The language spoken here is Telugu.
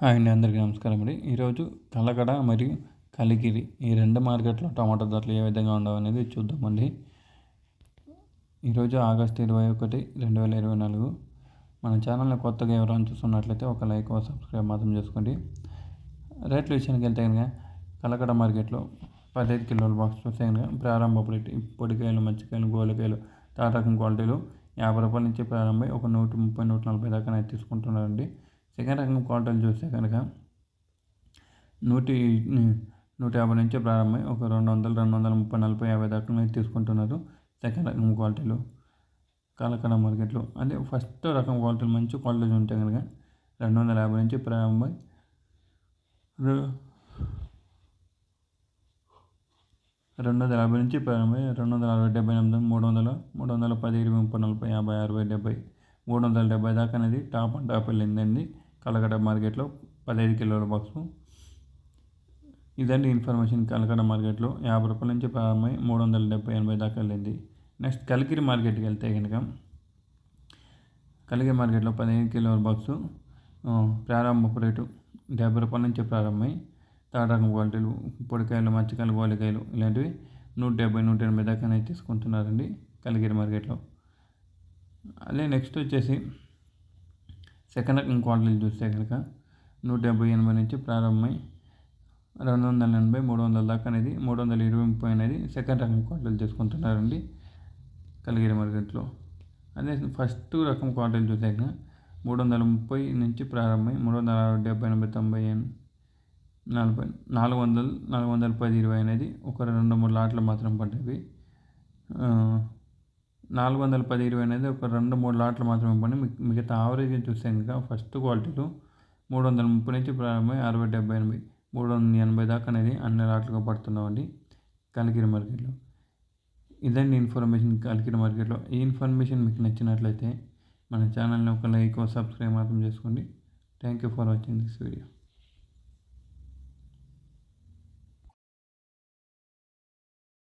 హాయ్ అండి అందరికీ నమస్కారం అండి. ఈరోజు కలకడ మరియు కలికిరి ఈ రెండు మార్కెట్లో టమాటా ధరలు ఏ విధంగా ఉండవు అనేది చూద్దామండి. ఈరోజు ఆగస్ట్ ఇరవై ఒకటి రెండు వేల ఇరవై నాలుగు. మన ఛానల్ని కొత్తగా ఎవరైనా చూస్తున్నట్లయితే ఒక లైక్ ఒక సబ్స్క్రైబ్ మాత్రం చేసుకోండి. రేట్ల విషయానికి వెళ్తే కనుక కలకడ మార్కెట్లో పదిహేను కిలోల బాక్స్ చూస్తే కనుక ప్రారంభ రేట్ పొడికాయలు మచ్చికాయలు గోలికాయలు తాట రకం క్వాలిటీలు యాభై రూపాయల నుంచి ప్రారంభమై ఒక నూట ముప్పై నూట నలభై దాకా తీసుకుంటున్నారండి. సెకండ్ రకం కోటలు చూస్తే కనుక నూటి నూట యాభై నుంచి ప్రారంభమై ఒక రెండు వందలు రెండు వందల ముప్పై నలభై యాభై దాకా తీసుకుంటున్నారు సెకండ్ రకం క్వాలిటీలు కాలకడ మార్కెట్లో. అదే ఫస్ట్ రకం క్వాలిటీలు మంచి క్వాలిటీలు ఉంటే కనుక రెండు వందల యాభై నుంచి ప్రారంభమై రెండు వందల యాభై నుంచి ప్రారంభమై రెండు వందల అరవై డెబ్బై ఎనిమిది మూడు వందల మూడు వందల పది ఇరవై ముప్పై నలభై యాభై అరవై డెబ్బై మూడు వందల డెబ్బై దాకా అనేది టాప్ అండ్ టాప్ వెళ్ళిందండి. కలకడ మార్కెట్లో పదిహేను కిలోల బాక్సు. ఇదండి ఇన్ఫర్మేషన్ కలకడ మార్కెట్లో యాభై రూపాయల నుంచి ప్రారంభమై మూడు వందల డెబ్బై ఎనభై దాకా వెళ్ళింది. నెక్స్ట్ కలికిరి మార్కెట్కి వెళ్తే కనుక కలిగిరి మార్కెట్లో పదిహేను కిలోల బాక్సు ప్రారంభపు రేటు డెబ్బై రూపాయల నుంచి ప్రారంభమై థర్డ్ క్వాలిటీలు పొడికాయలు మచ్చికాయలు గోలికాయలు ఇలాంటివి నూట డెబ్బై నూట ఎనభై దాకా తీసుకుంటున్నారండి కలిగిరి మార్కెట్లో. అదే నెక్స్ట్ వచ్చేసి సెకండ్ రకం క్వాలిటీలు చూస్తే కనుక నూట డెబ్బై ఎనభై నుంచి ప్రారంభమై రెండు వందల ఎనభై మూడు వందల దాకా అనేది మూడు వందల ఇరవై ముప్పై అనేది సెకండ్ రకం క్వాలిటీలు తీసుకుంటున్నారండి కలిగిరి మార్కెట్లో. అదే ఫస్ట్ రకం క్వాలిటీలు చూస్తే కనుక మూడు వందల ముప్పై నుంచి ప్రారంభమై మూడు వందల డెబ్బై ఎనభై తొంభై నలభై నాలుగు వందలు నాలుగు వందల పది ఇరవై అనేది ఒక రెండు మూడు లాట్లు మాత్రం పడ్డవి. నాలుగు వందల పది ఇరవై అనేది ఒక రెండు మూడు లాట్లు మాత్రమే పని. మిగతా ఆవరేజ్ చూస్తే కనుక ఫస్ట్ క్వాలిటీలో మూడు వందల ముప్పై నుంచి ప్రారంభమై అరవై డెబ్బై ఎనభై మూడు వందల ఎనభై దాకా అనేది అన్ని లాట్లుగా పడుతున్నామండి కలికిరి మార్కెట్లో. ఇదండి ఇన్ఫర్మేషన్ కలికిరి మార్కెట్లో. ఈ ఇన్ఫర్మేషన్ మీకు నచ్చినట్లయితే మన ఛానల్ని ఒక లైక్ సబ్స్క్రైబ్ మాత్రం చేసుకోండి. Thank you for watching this video.